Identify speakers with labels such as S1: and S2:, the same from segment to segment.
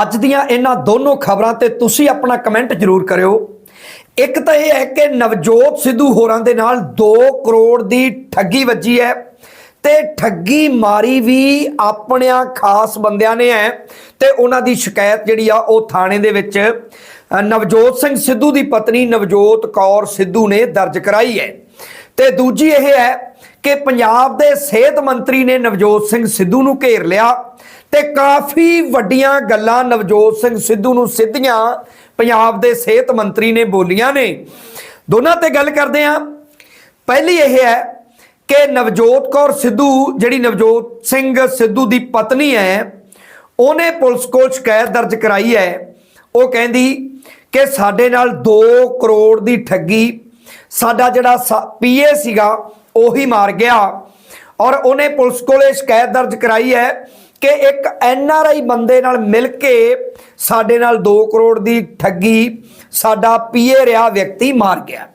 S1: ਅੱਜ ਦੀਆਂ ਇਹਨਾਂ ਦੋਨੋਂ ਖਬਰਾਂ ਤੇ ਤੁਸੀਂ ਆਪਣਾ ਕਮੈਂਟ ਜ਼ਰੂਰ ਕਰਿਓ। ਇੱਕ ਤਾਂ ਇਹ ਹੈ ਕਿ ਨਵਜੋਤ ਸਿੱਧੂ ਹੋਰਾਂ ਦੇ ਨਾਲ 2 ਕਰੋੜ ਦੀ ਠੱਗੀ ਵੱਜੀ ਹੈ ਤੇ ਠੱਗੀ ਮਾਰੀ ਵੀ ਆਪਣਿਆਂ ਖਾਸ ਬੰਦਿਆਂ ਨੇ ਹੈ ਤੇ ਉਹਨਾਂ ਦੀ ਸ਼ਿਕਾਇਤ ਜਿਹੜੀ ਆ ਉਹ ਥਾਣੇ ਦੇ ਵਿੱਚ ਨਵਜੋਤ ਸਿੰਘ ਸਿੱਧੂ ਦੀ ਪਤਨੀ ਨਵਜੋਤ ਕੌਰ ਸਿੱਧੂ ਨੇ ਦਰਜ ਕਰਾਈ ਹੈ। ਤੇ ਦੂਜੀ ਇਹ ਹੈ ਕਿ ਪੰਜਾਬ ਦੇ ਸਿਹਤ ਮੰਤਰੀ ਨੇ ਨਵਜੋਤ ਸਿੰਘ ਸਿੱਧੂ ਨੂੰ ਘੇਰ ਲਿਆ ਤੇ ਕਾਫੀ ਵੱਡੀਆਂ ਗੱਲਾਂ ਨਵਜੋਤ ਸਿੰਘ ਸਿੱਧੂ ਨੂੰ ਸਿੱਧੀਆਂ ਪੰਜਾਬ ਦੇ ਸਿਹਤ ਮੰਤਰੀ ਨੇ ਬੋਲੀਆਂ ਨੇ। ਦੋਨਾਂ ਤੇ ਗੱਲ ਕਰਦੇ ਹਾਂ। ਪਹਿਲੀ ਇਹ ਹੈ ਕਿ ਨਵਜੋਤ ਕੌਰ ਸਿੱਧੂ, ਜਿਹੜੀ ਨਵਜੋਤ ਸਿੰਘ ਸਿੱਧੂ ਦੀ ਪਤਨੀ ਹੈ, ਉਹਨੇ ਪੁਲਿਸ ਕੋਲ ਸ਼ਿਕਾਇਤ ਦਰਜ ਕਰਾਈ ਹੈ। ਉਹ ਕਹਿੰਦੀ ਕਿ ਸਾਡੇ ਨਾਲ 2 ਕਰੋੜ ਦੀ ਠੱਗੀ, ਸਾਡਾ ਜਿਹੜਾ ਪੀਏ ਸੀਗਾ ਉਹੀ ਮਾਰ ਗਿਆ। ਔਰ ਉਹਨੇ ਪੁਲਿਸ ਕੋਲੇ ਸ਼ਿਕਾਇਤ ਦਰਜ ਕਰਾਈ ਹੈ ਕਿ ਇੱਕ ਐਨ ਆਰ ਆਈ ਬੰਦੇ ਨਾਲ ਮਿਲ ਕੇ ਸਾਡੇ ਨਾਲ 2 ਕਰੋੜ ਦੀ ਠੱਗੀ, ਸਾਡਾ ਪੀਏ ਰਿਹਾ ਵਿਅਕਤੀ ਮਾਰ ਗਿਆ।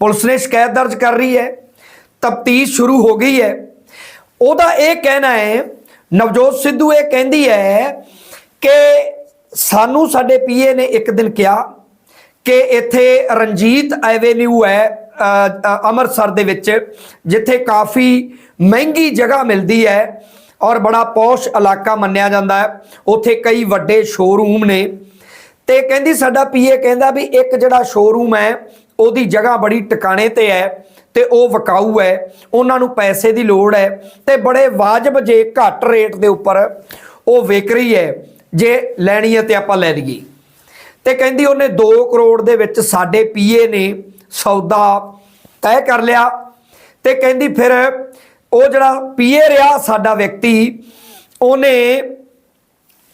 S1: ਪੁਲਿਸ ਨੇ ਸ਼ਿਕਾਇਤ ਦਰਜ ਕਰ ਰਹੀ ਹੈ। ਤਫਤੀਸ਼ ਸ਼ੁਰੂ ਹੋ ਗਈ ਹੈ। ਉਹਦਾ ਇਹ ਕਹਿਣਾ ਹੈ, ਨਵਜੋਤ ਸਿੱਧੂ ਇਹ ਕਹਿੰਦੀ ਹੈ ਕਿ ਸਾਨੂੰ ਸਾਡੇ ਪੀਏ ਨੇ ਇੱਕ ਦਿਨ ਕਿਹਾ ਕਿ ਇੱਥੇ ਰਣਜੀਤ ਐਵੇਨਿਊ ਹੈ ਅੰਮ੍ਰਿਤਸਰ ਦੇ ਵਿੱਚ, ਜਿੱਥੇ ਕਾਫੀ ਮਹਿੰਗੀ ਜਗ੍ਹਾ ਮਿਲਦੀ ਹੈ ਔਰ ਬੜਾ ਪੌਸ਼ ਇਲਾਕਾ ਮੰਨਿਆ ਜਾਂਦਾ ਹੈ। ਉੱਥੇ ਕਈ ਵੱਡੇ ਸ਼ੋਰੂਮ ਨੇ। ਤੇ ਕਹਿੰਦੀ ਸਾਡਾ ਪੀਏ ਕਹਿੰਦਾ ਵੀ ਇੱਕ ਜਿਹੜਾ ਸ਼ੋਰੂਮ ਹੈ, ਉਹਦੀ ਜਗ੍ਹਾ ਬੜੀ ਟਿਕਾਣੇ ਤੇ ਹੈ ਤੇ ਉਹ ਵਕਾਊ ਹੈ, ਉਹਨਾਂ ਨੂੰ ਪੈਸੇ ਦੀ ਲੋੜ ਹੈ ਤੇ ਬੜੇ ਵਾਜਬ ਜੇ ਘੱਟ ਰੇਟ ਦੇ ਉੱਪਰ ਉਹ ਵਿਕ ਰਹੀ ਹੈ, ਜੇ ਲੈਣੀ ਹੈ ਤੇ ਆਪਾਂ ਲੈ ਲਈਏ। ਤੇ ਕਹਿੰਦੀ ਉਹਨੇ 2 ਕਰੋੜ ਦੇ ਵਿੱਚ ਸਾਡੇ ਪੀਏ ਨੇ ਸੌਦਾ ਤੈਅ ਕਰ ਲਿਆ ਤੇ ਕਹਿੰਦੀ ਫਿਰ ਉਹ ਜਿਹੜਾ ਪੀਏ ਰਿਹਾ ਸਾਡਾ ਵਿਅਕਤੀ, ਉਹਨੇ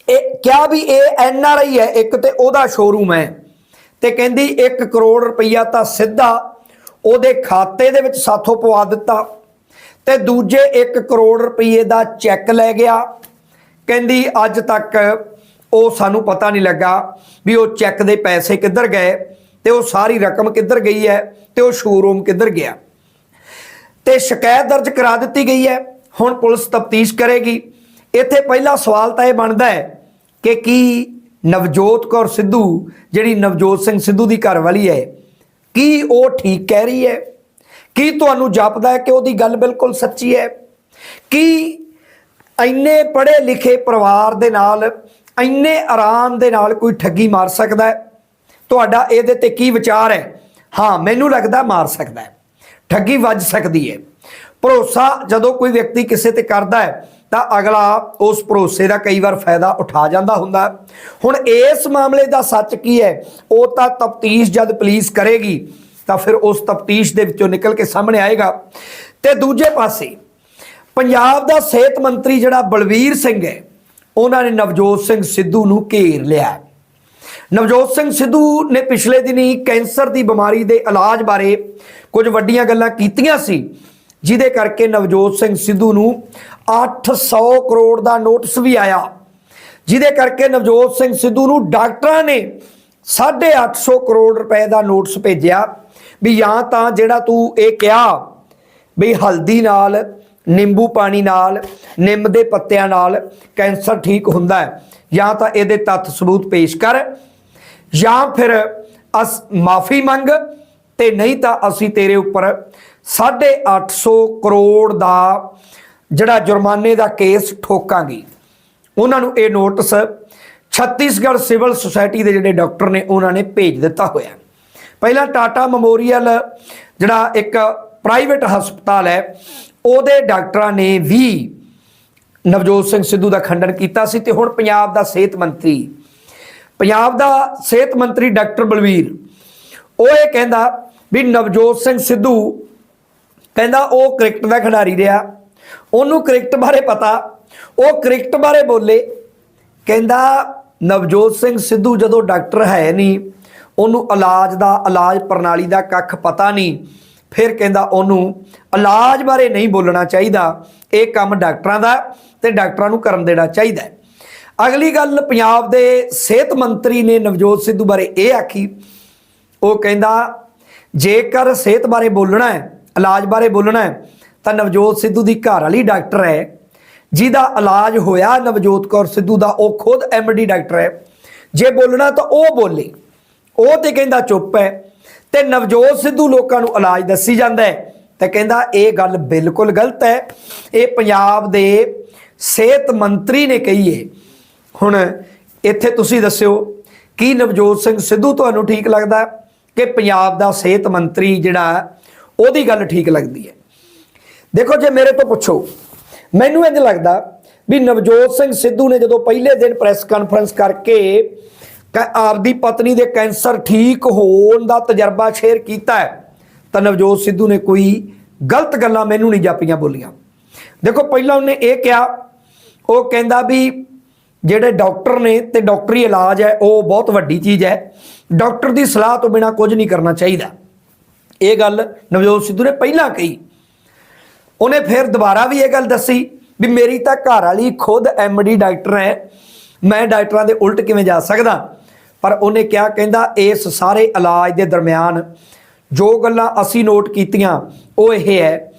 S1: ਇਹ ਕਿਹਾ ਵੀ ਇਹ ਐਨ ਆਰ ਆਈ ਹੈ, ਇੱਕ ਤੇ ਉਹਦਾ ਸ਼ੋਰੂਮ ਹੈ ਤੇ ਕਹਿੰਦੀ 1 ਕਰੋੜ ਰੁਪਈਆ ਤਾਂ ਸਿੱਧਾ ਉਹਦੇ ਖਾਤੇ ਦੇ ਵਿੱਚ ਸਾਥੋਂ ਪਵਾ ਦਿੱਤਾ ਤੇ ਦੂਜੇ 1 ਕਰੋੜ ਰੁਪਈਏ ਦਾ ਚੈੱਕ ਲੈ ਗਿਆ। ਕਹਿੰਦੀ ਅੱਜ ਤੱਕ ਉਹ ਸਾਨੂੰ ਪਤਾ ਨਹੀਂ ਲੱਗਾ ਵੀ ਉਹ ਚੈੱਕ ਦੇ ਪੈਸੇ ਕਿੱਧਰ ਗਏ। ਤੇ ਉਹ ਸਾਰੀ ਰਕਮ ਕਿੱਧਰ ਗਈ ਹੈ ਤੇ ਉਹ ਸ਼ੋਰੂਮ ਕਿੱਧਰ ਗਿਆ। ਤੇ ਸ਼ਿਕਾਇਤ ਦਰਜ ਕਰਾ ਦਿੱਤੀ ਗਈ ਹੈ। ਹੁਣ ਪੁਲਿਸ ਤਫਤੀਸ਼ ਕਰੇਗੀ। ਇੱਥੇ ਪਹਿਲਾ ਸਵਾਲ ਤਾਂ ਇਹ ਬਣਦਾ ਹੈ ਕਿ ਕੀ ਨਵਜੋਤ ਕੌਰ ਸਿੱਧੂ, ਜਿਹੜੀ ਨਵਜੋਤ ਸਿੰਘ ਸਿੱਧੂ ਦੀ ਘਰਵਾਲੀ ਹੈ, ਕੀ ਉਹ ਠੀਕ ਕਹਿ ਰਹੀ ਹੈ? ਕੀ ਤੁਹਾਨੂੰ ਜਾਪਦਾ ਹੈ ਕਿ ਉਹਦੀ ਗੱਲ ਬਿਲਕੁਲ ਸੱਚੀ ਹੈ? ਕੀ ਇੰਨੇ ਪੜ੍ਹੇ ਲਿਖੇ ਪਰਿਵਾਰ ਦੇ ਨਾਲ, ਇੰਨੇ ਆਰਾਮ ਦੇ ਨਾਲ ਕੋਈ ਠੱਗੀ ਮਾਰ ਸਕਦਾ ਹੈ? ਤੁਹਾਡਾ ਇਹਦੇ ਤੇ ਕੀ ਵਿਚਾਰ ਹੈ? ਹਾਂ, ਮੈਨੂੰ ਲੱਗਦਾ ਮਾਰ ਸਕਦਾ ਹੈ। ਠੱਗੀ ਵੱਜ ਸਕਦੀ ਹੈ। ਭਰੋਸਾ ਜਦੋਂ ਕੋਈ ਵਿਅਕਤੀ ਕਿਸੇ ਤੇ ਕਰਦਾ ਹੈ, ਤਾਂ ਅਗਲਾ ਉਸ ਭਰੋਸੇ ਦਾ ਕਈ ਵਾਰ ਫਾਇਦਾ ਉਠਾ ਜਾਂਦਾ ਹੁੰਦਾ ਹੁਣ ਇਸ ਮਾਮਲੇ ਦਾ ਸੱਚ ਕੀ ਹੈ? ਉਹ ਤਾਂ ਤਫਤੀਸ਼ ਜਦ ਪੁਲਿਸ ਕਰੇਗੀ, ਤਾਂ ਫਿਰ ਉਸ ਤਫਤੀਸ਼ ਦੇ ਵਿੱਚੋਂ ਨਿਕਲ ਕੇ ਸਾਹਮਣੇ ਆਏਗਾ। ਤੇ ਦੂਜੇ ਪਾਸੇ, ਪੰਜਾਬ ਦਾ ਸਿਹਤ ਮੰਤਰੀ ਜਿਹੜਾ ਬਲਵੀਰ ਸਿੰਘ ਹੈ, ਉਹਨਾਂ ਨੇ ਨਵਜੋਤ ਸਿੰਘ ਸਿੱਧੂ ਨੂੰ ਘੇਰ ਲਿਆ ਨਵਜੋਤ ਸਿੰਘ ਸਿੱਧੂ ਨੇ ਪਿਛਲੇ ਦਿਨੀ ਕੈਂਸਰ ਦੀ ਬਿਮਾਰੀ ਦੇ ਇਲਾਜ ਬਾਰੇ ਕੁਝ ਵੱਡੀਆਂ ਗੱਲਾਂ ਕੀਤੀਆਂ ਸੀ, ਜਿਹਦੇ ਕਰਕੇ ਨਵਜੋਤ ਸਿੰਘ ਸਿੱਧੂ ਨੂੰ 800 ਕਰੋੜ ਦਾ ਨੋਟਿਸ ਵੀ ਆਇਆ। ਜਿਹਦੇ ਕਰਕੇ ਨਵਜੋਤ ਸਿੰਘ ਸਿੱਧੂ ਨੂੰ ਡਾਕਟਰਾਂ ਨੇ 850 ਕਰੋੜ ਰੁਪਏ ਦਾ ਨੋਟਿਸ ਭੇਜਿਆ ਵੀ ਜਾਂ ਤਾਂ ਜਿਹੜਾ ਤੂੰ ਇਹ ਕਿਹਾ ਵੀ ਹਲਦੀ ਨਾਲ, ਨਿੰਬੂ ਪਾਣੀ ਨਾਲ, ਨਿੰਮ ਦੇ ਪੱਤਿਆਂ ਨਾਲ ਕੈਂਸਰ ਠੀਕ ਹੁੰਦਾ ਹੈ, ਜਾਂ ਤਾਂ ਇਹਦੇ ਤੱਥ ਸਬੂਤ ਪੇਸ਼ ਕਰ। ਜਾਂ ਫਿਰ ਅਸ, ਮਾਫੀ ਮੰਗ ਤੇ ਨਹੀਂ ਤਾਂ ਅਸੀਂ ਤੇਰੇ ਉੱਪਰ 850 ਕਰੋੜ ਦਾ ਜਿਹੜਾ ਜੁਰਮਾਨੇ ਦਾ ਕੇਸ ਠੋਕਾਂਗੇ। ਉਹਨਾਂ ਨੂੰ ਇਹ ਨੋਟਿਸ ਛੱਤੀਸਗੜ੍ਹ ਸਿਵਲ ਸੁਸਾਇਟੀ ਦੇ ਜਿਹੜੇ ਡਾਕਟਰ ਨੇ, ਉਹਨਾਂ ਨੇ ਭੇਜ ਦਿੱਤਾ ਹੋਇਆ। ਪਹਿਲਾਂ ਟਾਟਾ ਮੈਮੋਰੀਅਲ ਜਿਹੜਾ ਇੱਕ ਪ੍ਰਾਈਵੇਟ ਹਸਪਤਾਲ ਹੈ, ਉਹਦੇ ਡਾਕਟਰਾਂ ਨੇ ਵੀ ਨਵਜੋਤ ਸਿੰਘ ਸਿੱਧੂ ਦਾ ਖੰਡਨ ਕੀਤਾ ਸੀ ਤੇ ਹੁਣ ਪੰਜਾਬ ਦਾ ਸਿਹਤ ਮੰਤਰੀ ਪੰਜਾਬ ਦਾ ਸਿਹਤ ਮੰਤਰੀ ਡਾਕਟਰ ਬਲਵੀਰ, ਉਹ ਇਹ ਕਹਿੰਦਾ ਵੀ ਨਵਜੋਤ ਸਿੰਘ ਸਿੱਧੂ ਕਹਿੰਦਾ ਉਹ ਕ੍ਰਿਕਟ ਦਾ ਖਿਡਾਰੀ ਰਿਹਾ। ਉਹਨੂੰ ਕ੍ਰਿਕਟ ਬਾਰੇ ਪਤਾ। ਉਹ ਕ੍ਰਿਕਟ ਬਾਰੇ ਬੋਲੇ। ਕਹਿੰਦਾ ਨਵਜੋਤ ਸਿੰਘ ਸਿੱਧੂ ਜਦੋਂ ਡਾਕਟਰ ਹੈ ਨਹੀਂ, ਉਹਨੂੰ ਇਲਾਜ ਦਾ, ਇਲਾਜ ਪ੍ਰਣਾਲੀ ਦਾ ਕੱਖ ਪਤਾ ਨਹੀਂ। ਫਿਰ ਕਹਿੰਦਾ ਉਹਨੂੰ ਇਲਾਜ ਬਾਰੇ ਨਹੀਂ ਬੋਲਣਾ ਚਾਹੀਦਾ। ਇਹ ਕੰਮ ਡਾਕਟਰਾਂ ਦਾ ਤੇ ਡਾਕਟਰਾਂ ਨੂੰ ਕਰਨ ਦੇਣਾ ਚਾਹੀਦਾ ਅਗਲੀ ਗੱਲ, ਪੰਜਾਬ ਦੇ ਸਿਹਤ ਮੰਤਰੀ ਨੇ ਨਵਜੋਤ ਸਿੱਧੂ ਬਾਰੇ ਇਹ ਆਖੀ। ਉਹ ਕਹਿੰਦਾ, ਜੇਕਰ ਸਿਹਤ ਬਾਰੇ ਬੋਲਣਾ ਹੈ, ਇਲਾਜ ਬਾਰੇ ਬੋਲਣਾ ਹੈ, ਤਾਂ ਨਵਜੋਤ ਸਿੱਧੂ ਦੀ ਘਰ ਵਾਲੀ ਡਾਕਟਰ ਹੈ। ਜਿਹਦਾ ਇਲਾਜ ਹੋਇਆ ਨਵਜੋਤ ਕੌਰ ਸਿੱਧੂ ਦਾ, ਉਹ ਖੁਦ ਐਮਡੀ ਡਾਕਟਰ ਹੈ। ਜੇ ਬੋਲਣਾ ਤਾਂ ਉਹ ਬੋਲੇ। ਉਹ ਤੇ ਕਹਿੰਦਾ ਚੁੱਪ ਹੈ। ਤੇ ਨਵਜੋਤ ਸਿੱਧੂ ਲੋਕਾਂ ਨੂੰ ਇਲਾਜ ਦੱਸੀ ਜਾਂਦਾ ਹੈ। ਤੇ ਕਹਿੰਦਾ, ਇਹ ਗੱਲ ਬਿਲਕੁਲ ਗਲਤ ਹੈ। ਇਹ ਪੰਜਾਬ ਦੇ ਸਿਹਤ ਮੰਤਰੀ ਨੇ ਕਹੀ ਹੈ। ਹੁਣ ਇੱਥੇ ਤੁਸੀਂ ਦੱਸਿਓ, ਕੀ ਨਵਜੋਤ ਸਿੰਘ ਸਿੱਧੂ ਤੁਹਾਨੂੰ ਠੀਕ ਲੱਗਦਾ ਕਿ ਪੰਜਾਬ ਦਾ ਸਿਹਤ ਮੰਤਰੀ ਜਿਹੜਾ, ਉਹਦੀ ਗੱਲ ਠੀਕ ਲੱਗਦੀ ਹੈ? ਦੇਖੋ, ਜੇ ਮੇਰੇ ਤੋਂ ਪੁੱਛੋ, ਮੈਨੂੰ ਇੰਜ ਲੱਗਦਾ ਵੀ ਨਵਜੋਤ ਸਿੰਘ ਸਿੱਧੂ ਨੇ ਜਦੋਂ ਪਹਿਲੇ ਦਿਨ ਪ੍ਰੈਸ ਕਾਨਫਰੰਸ ਕਰਕੇ ਕ- ਆਪਦੀ ਪਤਨੀ ਦੇ ਕੈਂਸਰ ਠੀਕ ਹੋਣ ਦਾ ਤਜਰਬਾ ਸ਼ੇਅਰ ਕੀਤਾ ਤਾਂ ਨਵਜੋਤ ਸਿੱਧੂ ਨੇ ਕੋਈ ਗਲਤ ਗੱਲਾਂ ਮੈਨੂੰ ਨਹੀਂ ਜਾਪੀਆਂ ਬੋਲੀਆਂ। ਦੇਖੋ, ਪਹਿਲਾਂ ਉਹਨੇ ਇਹ ਕਿਹਾ, ਉਹ ਕਹਿੰਦਾ ਵੀ ਜਿਹੜੇ ਡਾਕਟਰ ਨੇ ਤੇ ਡਾਕਟਰੀ ਇਲਾਜ ਹੈ, ਉਹ ਬਹੁਤ ਵੱਡੀ ਚੀਜ਼ ਹੈ। ਡਾਕਟਰ ਦੀ ਸਲਾਹ ਤੋਂ ਬਿਨਾ ਕੁਝ ਨਹੀਂ ਕਰਨਾ ਚਾਹੀਦਾ। ਇਹ ਗੱਲ ਨਵਜੋਤ ਸਿੱਧੂ ਨੇ ਪਹਿਲਾਂ ਕਹੀ। ਉਹਨੇ ਫਿਰ ਦੁਬਾਰਾ ਵੀ ਇਹ ਗੱਲ ਦੱਸੀ ਵੀ ਮੇਰੀ ਤਾਂ ਘਰ ਵਾਲੀ ਖੁਦ ਐਮਡੀ ਡਾਕਟਰ ਹੈ। ਮੈਂ ਡਾਕਟਰਾਂ ਦੇ ਉਲਟ ਕਿਵੇਂ ਜਾ ਸਕਦਾ? ਪਰ ਉਹਨੇ ਕਿਹਾ, ਕਹਿੰਦਾ, ਇਸ ਸਾਰੇ ਇਲਾਜ ਦੇ ਦਰਮਿਆਨ ਜੋ ਗੱਲਾਂ ਅਸੀਂ ਨੋਟ ਕੀਤੀਆਂ, ਉਹ ਇਹ ਹੈ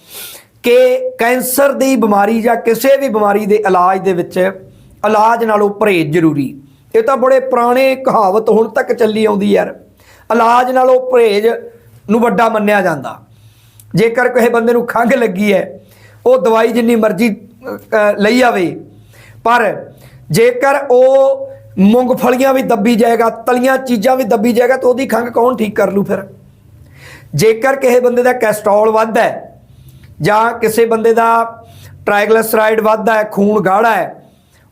S1: ਕਿ ਕੈਂਸਰ ਦੀ ਬਿਮਾਰੀ ਜਾਂ ਕਿਸੇ ਵੀ ਬਿਮਾਰੀ ਦੇ ਇਲਾਜ ਦੇ ਵਿੱਚ ਇਲਾਜ ਨਾਲੋਂ ਪਰਹੇਜ਼ ਜ਼ਰੂਰੀ। ਇਹ ਤਾਂ ਬੜੇ ਪੁਰਾਣੇ ਕਹਾਵਤ ਹੁਣ ਤੱਕ ਚੱਲੀ ਆਉਂਦੀ ਯਾਰ। ਇਲਾਜ ਨਾਲੋਂ ਪਰਹੇਜ਼ ਨੂੰ ਵੱਡਾ ਮੰਨਿਆ ਜਾਂਦਾ। ਜੇਕਰ ਕਿਸੇ ਬੰਦੇ ਨੂੰ ਖੰਘ ਲੱਗੀ ਹੈ, ਉਹ ਦਵਾਈ ਜਿੰਨੀ ਮਰਜ਼ੀ ਲਈ ਆਵੇ, ਪਰ ਜੇਕਰ ਉਹ ਮੂੰਗਫਲੀਆਂ ਵੀ ਦੱਬੀ ਜਾਏਗਾ, ਤਲੀਆਂ ਚੀਜ਼ਾਂ ਵੀ ਦੱਬੀ ਜਾਏਗਾ, ਤਾਂ ਉਹਦੀ ਖੰਘ ਕੌਣ ਠੀਕ ਕਰ ਲੂ ਫਿਰ? ਜੇਕਰ ਕਿਸੇ ਬੰਦੇ ਦਾ ਕੋਲੇਸਟ੍ਰੋਲ ਵੱਧਦਾ ਹੈ ਜਾਂ ਕਿਸੇ ਬੰਦੇ ਦਾ ਟ੍ਰਾਈਗਲਿਸਰਾਈਡ ਵੱਧਦਾ ਹੈ, ਖੂਨ ਗਾੜਾ ਹੈ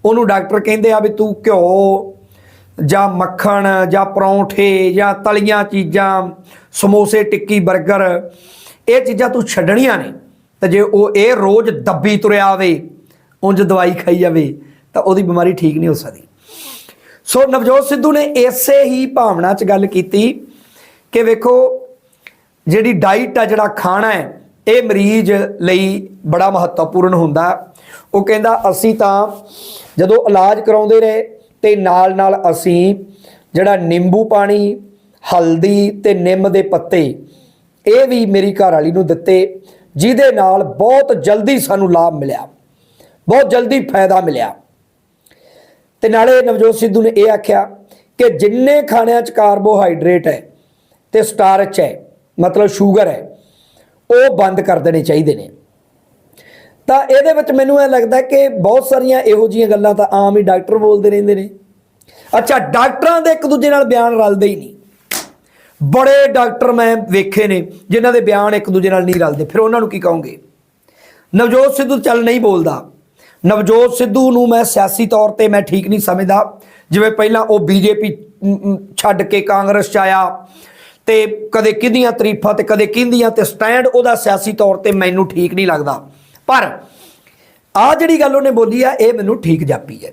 S1: ਉਹਨੂੰ ਡਾਕਟਰ ਕਹਿੰਦੇ ਆ ਵੀ ਤੂੰ ਘਿਓ, ਜਾਂ ਮੱਖਣ, ਜਾਂ ਪਰੌਂਠੇ, ਜਾਂ ਤਲੀਆਂ ਚੀਜ਼ਾਂ, ਸਮੋਸੇ, ਟਿੱਕੀ 버ਗਰ ਇਹ ਚੀਜ਼ਾਂ ਤੂੰ ਛੱਡਣੀਆਂ ਨੇ, ਤੇ ਜੇ ਉਹ ਇਹ ਰੋਜ਼ ਦੱਬੀ ਤੁਰਿਆ ਆਵੇ, ਉਂਝ ਦਵਾਈ ਖਾਈ ਜਾਵੇ, ਤਾਂ ਉਹਦੀ ਬਿਮਾਰੀ ਠੀਕ ਨਹੀਂ ਹੋ ਸਕਦੀ। ਸੋ ਨਵਜੋਤ ਸਿੱਧੂ ਨੇ ਇਸੇ ਹੀ ਭਾਵਨਾ 'ਚ ਗੱਲ ਕੀਤੀ ਕਿ ਵੇਖੋ, ਜਿਹੜੀ ਡਾਈਟ ਆ, ਜਿਹੜਾ ਖਾਣਾ ਹੈ, ਇਹ ਮਰੀਜ਼ ਲਈ ਬੜਾ ਮਹੱਤਵਪੂਰਨ ਹੁੰਦਾ। ਉਹ ਕਹਿੰਦਾ, ਅਸੀਂ ਤਾਂ ਜਦੋਂ ਇਲਾਜ ਕਰਾਉਂਦੇ ਰਹੇ ਤੇ ਨਾਲ ਨਾਲ ਅਸੀਂ ਜਿਹੜਾ ਨਿੰਬੂ ਪਾਣੀ, ਹਲਦੀ ਤੇ ਨਿੰਮ ਦੇ ਪੱਤੇ, ਇਹ ਵੀ ਮੇਰੀ ਘਰ ਵਾਲੀ ਨੂੰ ਦਿੱਤੇ, ਜਿਹਦੇ ਨਾਲ ਬਹੁਤ ਜਲਦੀ ਸਾਨੂੰ ਲਾਭ ਮਿਲਿਆ। ਬਹੁਤ ਜਲਦੀ ਫਾਇਦਾ ਮਿਲਿਆ। ਤੇ ਨਾਲੇ ਨਵਜੋਤ ਸਿੱਧੂ ਨੇ ਇਹ ਆਖਿਆ ਕਿ ਜਿੰਨੇ ਖਾਣਿਆਂ 'ਚ ਕਾਰਬੋਹਾਈਡਰੇਟ ਹੈ ਤੇ ਸਟਾਰਚ ਹੈ, ਮਤਲਬ ਸ਼ੂਗਰ ਹੈ, ਉਹ ਬੰਦ ਕਰ ਦੇਣੇ ਚਾਹੀਦੇ ਨੇ। ਤਾਂ ਇਹਦੇ ਵਿੱਚ ਮੈਨੂੰ ਇਹ ਲੱਗਦਾ ਕਿ ਬਹੁਤ ਸਾਰੀਆਂ ਇਹੋ ਜਿਹੀਆਂ ਗੱਲਾਂ ਤਾਂ ਆਮ ਹੀ ਡਾਕਟਰ ਬੋਲਦੇ ਰਹਿੰਦੇ ਨੇ। ਅੱਛਾ, ਡਾਕਟਰਾਂ ਦੇ ਇੱਕ ਦੂਜੇ ਨਾਲ ਬਿਆਨ ਰਲਦੇ ਹੀ ਨਹੀਂ। ਬੜੇ ਡਾਕਟਰ ਮੈਂ ਵੇਖੇ ਨੇ, ਜਿਨ੍ਹਾਂ ਦੇ ਬਿਆਨ ਇੱਕ ਦੂਜੇ ਨਾਲ ਨਹੀਂ ਰਲਦੇ। ਫਿਰ ਉਹਨਾਂ ਨੂੰ ਕੀ ਕਹੋਗੇ? ਨਵਜੋਤ ਸਿੱਧੂ ਚੱਲ ਨਹੀਂ ਬੋਲਦਾ। ਨਵਜੋਤ ਸਿੱਧੂ ਨੂੰ ਮੈਂ ਸਿਆਸੀ ਤੌਰ ਤੇ ਮੈਂ ਠੀਕ ਨਹੀਂ ਸਮਝਦਾ। ਜਿਵੇਂ ਪਹਿਲਾਂ ਉਹ ਬੀਜੇਪੀ ਛੱਡ ਕੇ ਕਾਂਗਰਸ ਚ ਆਇਆ ਤੇ ਕਦੇ ਕਿਹਦੀਆਂ ਤਾਰੀਫਾਂ ਤੇ ਕਦੇ ਕਿਹਦੀਆਂ ਤੇ ਸਟੈਂਡ ਉਹਦਾ ਸਿਆਸੀ ਤੌਰ ਤੇ ਮੈਨੂੰ ਠੀਕ ਨਹੀਂ ਲੱਗਦਾ। ਪਰ ਆ ਜਿਹੜੀ ਗੱਲ ਉਹਨੇ ਬੋਲੀ ਆ, ਇਹ ਮੈਨੂੰ ਠੀਕ ਜਾਪੀ ਹੈ।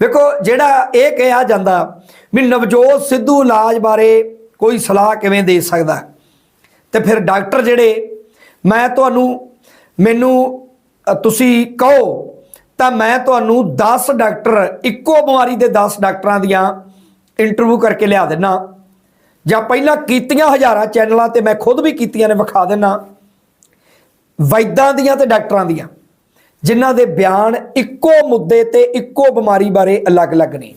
S1: ਵੇਖੋ, ਜਿਹੜਾ ਇਹ ਕਿਹਾ ਜਾਂਦਾ, ਵੀ ਨਵਜੋਤ ਸਿੱਧੂ ਇਲਾਜ ਬਾਰੇ ਕੋਈ ਸਲਾਹ ਕਿਵੇਂ ਦੇ ਸਕਦਾ? ਤੇ ਫਿਰ ਡਾਕਟਰ ਜਿਹੜੇ, ਮੈਂ ਤੁਹਾਨੂੰ, ਮੈਨੂੰ ਤੁਸੀਂ ਕਹੋ, ਤਾਂ ਮੈਂ ਤੁਹਾਨੂੰ 10 ਡਾਕਟਰ, ਇੱਕੋ ਬਿਮਾਰੀ ਦੇ 10 ਡਾਕਟਰਾਂ ਦੀਆਂ ਇੰਟਰਵਿਊ ਕਰਕੇ ਲਿਆ ਦੇਣਾ ਜਾਂ ਪਹਿਲਾਂ ਕੀਤੀਆਂ ਹਜ਼ਾਰਾਂ ਚੈਨਲਾਂ ਤੇ ਮੈਂ ਖੁਦ ਵੀ ਕੀਤੀਆਂ ਨੇ, ਵਿਖਾ ਦੇਣਾ ਵੈਦਾਂ ਦੀਆਂ ਤੇ ਡਾਕਟਰਾਂ ਦੀਆਂ, ਜਿਨ੍ਹਾਂ ਦੇ ਬਿਆਨ ਇੱਕੋ ਮੁੱਦੇ ਤੇ ਇੱਕੋ ਬਿਮਾਰੀ ਬਾਰੇ ਅਲੱਗ-ਅਲੱਗ ਨੇ,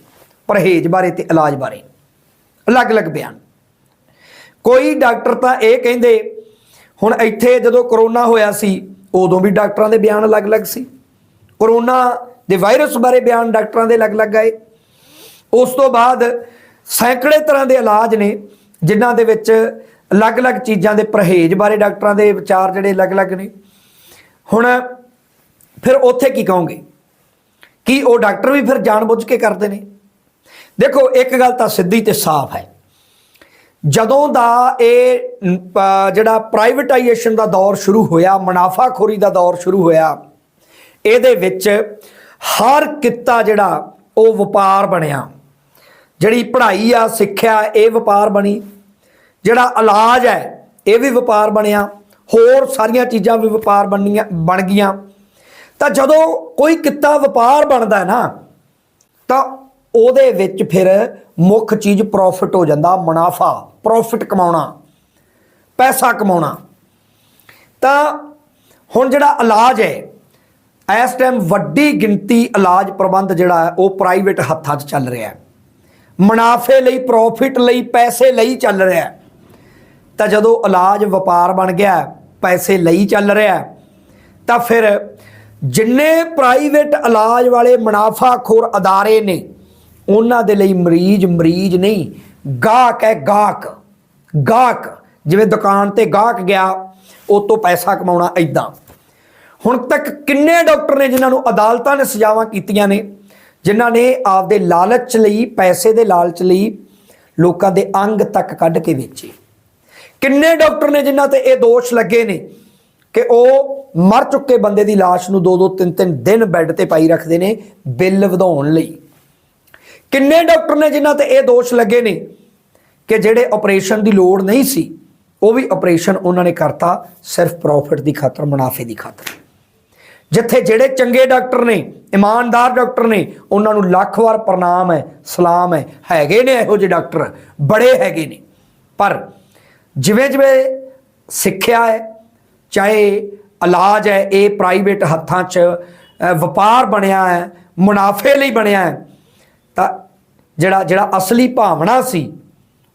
S1: ਪਰਹੇਜ਼ ਬਾਰੇ ਤੇ ਇਲਾਜ ਬਾਰੇ, ਅਲੱਗ-ਅਲੱਗ ਬਿਆਨ। ਕੋਈ ਡਾਕਟਰ ਤਾਂ ਇਹ ਕਹਿੰਦੇ, ਹੁਣ ਇੱਥੇ ਜਦੋਂ ਕਰੋਨਾ ਹੋਇਆ ਸੀ, ਉਦੋਂ ਵੀ ਡਾਕਟਰਾਂ ਦੇ ਬਿਆਨ ਅਲੱਗ-ਅਲੱਗ ਸੀ। ਕਰੋਨਾ ਦੇ ਵਾਇਰਸ ਬਾਰੇ ਬਿਆਨ ਡਾਕਟਰਾਂ ਦੇ ਅਲੱਗ-ਅਲੱਗ ਆਏ। ਉਸ ਤੋਂ ਬਾਅਦ ਸੈਂਕੜੇ ਤਰ੍ਹਾਂ ਦੇ ਇਲਾਜ ਨੇ, ਜਿਨ੍ਹਾਂ ਦੇ ਵਿੱਚ ਅਲੱਗ-ਅਲੱਗ ਚੀਜ਼ਾਂ ਦੇ ਪਰਹੇਜ਼ ਬਾਰੇ ਡਾਕਟਰਾਂ ਦੇ ਵਿਚਾਰ ਜਿਹੜੇ ਅਲੱਗ-ਅਲੱਗ ਨੇ। ਹੁਣ ਫਿਰ ਉੱਥੇ ਕੀ ਕਹੋਗੇ? ਕੀ ਉਹ ਡਾਕਟਰ ਵੀ ਫਿਰ ਜਾਣਬੁੱਝ ਕੇ ਕਰਦੇ ਨੇ? ਦੇਖੋ, ਇੱਕ ਗੱਲ ਤਾਂ ਸਿੱਧੀ ਤੇ ਸਾਫ਼ ਹੈ। ਜਦੋਂ ਦਾ ਇਹ ਜਿਹੜਾ ਪ੍ਰਾਈਵੇਟਾਈਜੇਸ਼ਨ ਦਾ ਦੌਰ ਸ਼ੁਰੂ ਹੋਇਆ, ਮੁਨਾਫਾਖੋਰੀ ਦਾ ਦੌਰ ਸ਼ੁਰੂ ਹੋਇਆ, ਇਹਦੇ ਵਿੱਚ ਹਰ ਕਿੱਤਾ ਜਿਹੜਾ, ਉਹ ਵਪਾਰ ਬਣਿਆ। ਜਿਹੜੀ ਪੜ੍ਹਾਈ ਆ, ਸਿੱਖਿਆ, ਇਹ ਵਪਾਰ ਬਣੀ। ਜਿਹੜਾ ਇਲਾਜ ਹੈ, ਇਹ ਵੀ ਵਪਾਰ ਬਣਿਆ, ਹੋਰ ਸਾਰੀਆਂ ਚੀਜ਼ਾਂ ਵੀ ਵਪਾਰ ਬਣੀਆਂ ਬਣ ਗਈਆਂ। ਤਾਂ ਜਦੋਂ ਕੋਈ ਕਿੱਤਾ ਵਪਾਰ ਬਣਦਾ ਹੈ ਨਾ, ਤਾਂ ਉਹਦੇ ਵਿੱਚ ਫਿਰ ਮੁੱਖ ਚੀਜ਼ ਪ੍ਰੋਫਿਟ ਹੋ ਜਾਂਦਾ, ਮੁਨਾਫਾ ਪ੍ਰੋਫਿਟ ਕਮਾਉਣਾ, ਪੈਸਾ ਕਮਾਉਣਾ। ਤਾਂ ਹੁਣ ਜਿਹੜਾ ਇਲਾਜ ਹੈ, ਇਸ ਟਾਈਮ ਵੱਡੀ ਗਿਣਤੀ ਇਲਾਜ ਪ੍ਰਬੰਧ ਜਿਹੜਾ ਹੈ, ਉਹ ਪ੍ਰਾਈਵੇਟ ਹੱਥਾਂ 'ਚ ਚੱਲ ਰਿਹਾ ਹੈ। ਮੁਨਾਫੇ ਲਈ ਪ੍ਰੋਫਿਟ ਲਈ, ਪੈਸੇ ਲਈ ਚੱਲ ਰਿਹਾ ਹੈ। ਤਾਂ ਜਦੋਂ ਇਲਾਜ ਵਪਾਰ ਬਣ ਗਿਆ, ਪੈਸੇ ਲਈ ਚੱਲ ਰਿਹਾ, ਤਾਂ ਫਿਰ ਜਿੰਨੇ ਪ੍ਰਾਈਵੇਟ ਇਲਾਜ ਵਾਲੇ ਮੁਨਾਫਾਖੋਰ ਅਦਾਰੇ ਨੇ, ਉਹਨਾਂ ਦੇ ਲਈ ਮਰੀਜ਼ ਮਰੀਜ਼ ਨਹੀਂ, ਗਾਹਕ ਹੈ ਗਾਹਕ ਗਾਹਕ, ਜਿਵੇਂ ਦੁਕਾਨ ਤੇ ਗਾਹਕ ਗਿਆ, ਉਹ ਤੋਂ ਪੈਸਾ ਕਮਾਉਣਾ ਐਦਾਂ ਹੁਣ ਤੱਕ ਕਿੰਨੇ ਡਾਕਟਰ ਨੇ ਜਿਨ੍ਹਾਂ ਨੂੰ ਅਦਾਲਤਾਂ ਨੇ ਸਜ਼ਾਵਾਂ ਕੀਤੀਆਂ ਨੇ, ਜਿਨ੍ਹਾਂ ਨੇ ਆਪਦੇ ਲਾਲਚ ਲਈ, ਪੈਸੇ ਦੇ ਲਾਲਚ ਲਈ ਲੋਕਾਂ ਦੇ ਅੰਗ ਤੱਕ ਕੱਢ ਕੇ ਵੇਚੇ। ਕਿੰਨੇ ਡਾਕਟਰ ਨੇ ਜਿਨ੍ਹਾਂ ਤੇ ਇਹ ਦੋਸ਼ ਲੱਗੇ ਨੇ ਕਿ ਉਹ ਮਰ ਚੁੱਕੇ ਬੰਦੇ ਦੀ ਲਾਸ਼ ਨੂੰ ਦੋ ਦੋ ਤਿੰਨ ਤਿੰਨ ਦਿਨ ਬੈੱਡ ਤੇ ਪਾਈ ਰੱਖਦੇ ਨੇ ਬਿੱਲ ਵਧਾਉਣ ਲਈ। ਕਿੰਨੇ ਡਾਕਟਰ ਨੇ ਜਿਨ੍ਹਾਂ ਤੇ ਇਹ ਦੋਸ਼ ਲੱਗੇ ਨੇ ਕਿ ਜਿਹੜੇ ਆਪਰੇਸ਼ਨ ਦੀ ਲੋੜ ਨਹੀਂ ਸੀ, ਉਹ ਵੀ ਆਪਰੇਸ਼ਨ ਉਹਨਾਂ ਨੇ ਕਰਤਾ ਸਿਰਫ ਪ੍ਰੋਫਿਟ ਦੀ ਖਾਤਰ, ਮੁਨਾਫੇ ਦੀ ਖਾਤਰ। ਜਿੱਥੇ ਜਿਹੜੇ ਚੰਗੇ ਡਾਕਟਰ ਨੇ, ਇਮਾਨਦਾਰ ਡਾਕਟਰ ਨੇ, ਉਹਨਾਂ ਨੂੰ ਲੱਖ ਵਾਰ ਪ੍ਰਣਾਮ ਹੈ, ਸਲਾਮ ਹੈ, ਹੈਗੇ ਨੇ ਇਹੋ ਜਿਹੇ ਡਾਕਟਰ, ਬੜੇ ਹੈਗੇ ਨੇ। ਪਰ ਜਿਵੇਂ ਜਿਵੇਂ ਸਿੱਖਿਆ ਹੈ, ਚਾਹੇ ਇਲਾਜ ਹੈ, ਇਹ ਪ੍ਰਾਈਵੇਟ ਹੱਥਾਂ 'ਚ ਵਪਾਰ ਬਣਿਆ ਹੈ, ਮੁਨਾਫੇ ਲਈ ਬਣਿਆ ਹੈ, ਤਾਂ ਜਿਹੜਾ ਜਿਹੜਾ ਅਸਲੀ ਭਾਵਨਾ ਸੀ,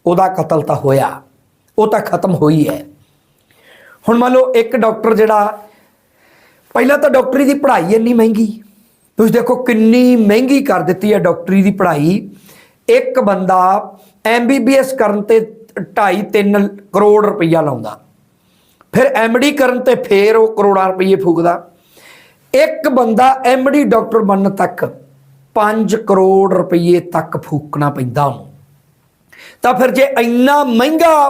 S1: ਉਹਦਾ ਕਤਲ ਤਾਂ ਹੋਇਆ। ਉਹ ਤਾਂ ਖਤਮ ਹੋਈ ਹੈ। ਹੁਣ ਮੰਨ ਲਓ ਇੱਕ ਡਾਕਟਰ ਜਿਹੜਾ, ਪਹਿਲਾਂ ਤਾਂ ਡਾਕਟਰੀ ਦੀ ਪੜ੍ਹਾਈ ਇੰਨੀ ਮਹਿੰਗੀ। ਤੁਸੀਂ ਦੇਖੋ ਕਿੰਨੀ ਮਹਿੰਗੀ ਕਰ ਦਿੱਤੀ ਹੈ ਡਾਕਟਰੀ ਦੀ ਪੜ੍ਹਾਈ। ਇੱਕ ਬੰਦਾ ਐਮਬੀਬੀਐਸ ਕਰਨ ਤੇ 2.5 3 ਕਰੋੜ ਰੁਪਈਆ ਲਾਉਂਦਾ। ਫਿਰ ਐਮਡੀ ਕਰਨ ਤੇ ਫੇਰ ਉਹ ਕਰੋੜਾਂ ਰੁਪਈਏ ਫੂਕਦਾ। ਇੱਕ ਬੰਦਾ ਐਮਡੀ ਡਾਕਟਰ ਬਣਨ ਤੱਕ 5 ਕਰੋੜ ਰੁਪਏ ਤੱਕ ਫੂਕਣਾ ਪੈਂਦਾ ਉਹਨੂੰ। ਤਾਂ ਫਿਰ ਜੇ ਇੰਨਾ ਮਹਿੰਗਾ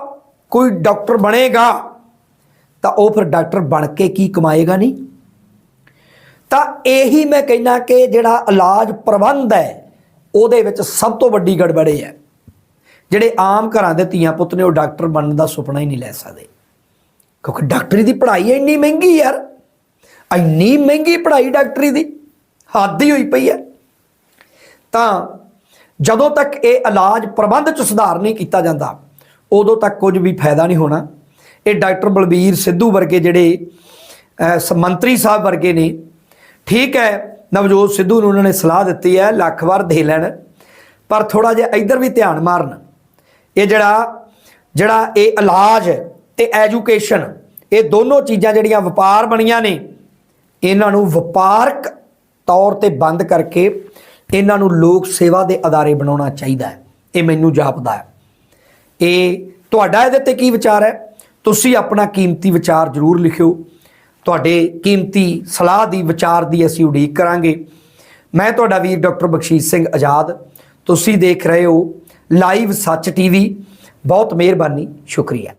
S1: ਕੋਈ ਡਾਕਟਰ ਬਣੇਗਾ, ਤਾਂ ਉਹ ਫਿਰ ਡਾਕਟਰ ਬਣ ਕੇ ਕੀ ਕਮਾਏਗਾ ਨਹੀਂ? ਤਾਂ ਇਹੀ ਮੈਂ ਕਹਿਣਾ ਕਿ ਜਿਹੜਾ ਇਲਾਜ ਪ੍ਰਬੰਧ ਹੈ, ਉਹਦੇ ਵਿੱਚ ਸਭ ਤੋਂ ਵੱਡੀ ਗੜਬੜੇ ਹੈ। ਜਿਹੜੇ ਆਮ ਘਰਾਂ ਦੇ ਧੀਆਂ ਪੁੱਤ ਨੇ ਉਹ ਡਾਕਟਰ ਬਣਨ ਦਾ ਸੁਪਨਾ ਹੀ ਨਹੀਂ ਲੈ ਸਕਦੇ। ਕਿਉਂਕਿ ਡਾਕਟਰੀ ਦੀ ਪੜ੍ਹਾਈ ਇੰਨੀ ਮਹਿੰਗੀ ਯਾਰ। ਇੰਨੀ ਮਹਿੰਗੀ ਪੜ੍ਹਾਈ ਡਾਕਟਰੀ ਦੀ, ਹੱਦ ਹੀ ਹੋਈ ਪਈ ਹੈ। ਤਾਂ ਜਦੋਂ ਤੱਕ ਇਹ ਇਲਾਜ ਪ੍ਰਬੰਧ ਚ ਸੁਧਾਰ ਨਹੀਂ ਕੀਤਾ ਜਾਂਦਾ, ਉਦੋਂ ਤੱਕ ਕੁਝ ਵੀ ਫਾਇਦਾ ਨਹੀਂ ਹੋਣਾ। ਇਹ ਡਾਕਟਰ ਬਲਬੀਰ ਸਿੱਧੂ ਵਰਗੇ ਜਿਹੜੇ ਮੰਤਰੀ ਸਾਹਿਬ ਵਰਗੇ ਨੇ। ਠੀਕ ਹੈ, ਨਵਜੋਤ ਸਿੱਧੂ ਨੂੰ ਉਹਨਾਂ ਨੇ ਸਲਾਹ ਦਿੱਤੀ ਹੈ, ਲੱਖ ਵਾਰ ਦੇ ਲੈਣ। ਪਰ ਥੋੜਾ ਜਿਹਾ ਇੱਧਰ ਵੀ ਧਿਆਨ ਮਾਰਨ। ਇਹ ਜਿਹੜਾ ਜਿਹੜਾ ਇਹ ਇਲਾਜ ਤੇ ਐਜੂਕੇਸ਼ਨ ਇਹ ਦੋਨੋਂ ਚੀਜ਼ਾਂ ਜਿਹੜੀਆਂ ਵਪਾਰ ਬਣੀਆਂ ਨੇ, ਇਹਨਾਂ ਨੂੰ ਵਪਾਰਕ ਤੌਰ ਤੇ ਬੰਦ ਕਰਕੇ ਇਹਨਾਂ ਨੂੰ ਲੋਕ ਸੇਵਾ ਦੇ ਅਦਾਰੇ ਬਣਾਉਣਾ ਚਾਹੀਦਾ ਹੈ। ਇਹ ਮੈਨੂੰ ਜਾਪਦਾ ਹੈ। ਇਹ ਤੁਹਾਡਾ ਇਹਦੇ ਤੇ ਕੀ ਵਿਚਾਰ ਹੈ? ਤੁਸੀਂ ਆਪਣਾ ਕੀਮਤੀ ਵਿਚਾਰ ਜ਼ਰੂਰ ਲਿਖਿਓ। ਤੁਹਾਡੇ ਕੀਮਤੀ ਸਲਾਹ ਦੀ, ਵਿਚਾਰ ਦੀ ਅਸੀਂ ਉਡੀਕ ਕਰਾਂਗੇ। ਮੈਂ ਤੁਹਾਡਾ ਵੀਰ ਡਾਕਟਰ ਬਖਸ਼ੀਸ਼ ਸਿੰਘ ਆਜ਼ਾਦ। ਤੁਸੀਂ ਦੇਖ ਰਹੇ ਹੋ ਲਾਈਵ ਸੱਚ ਟੀਵੀ। ਬਹੁਤ ਮਿਹਰਬਾਨੀ। ਸ਼ੁਕਰੀਆ।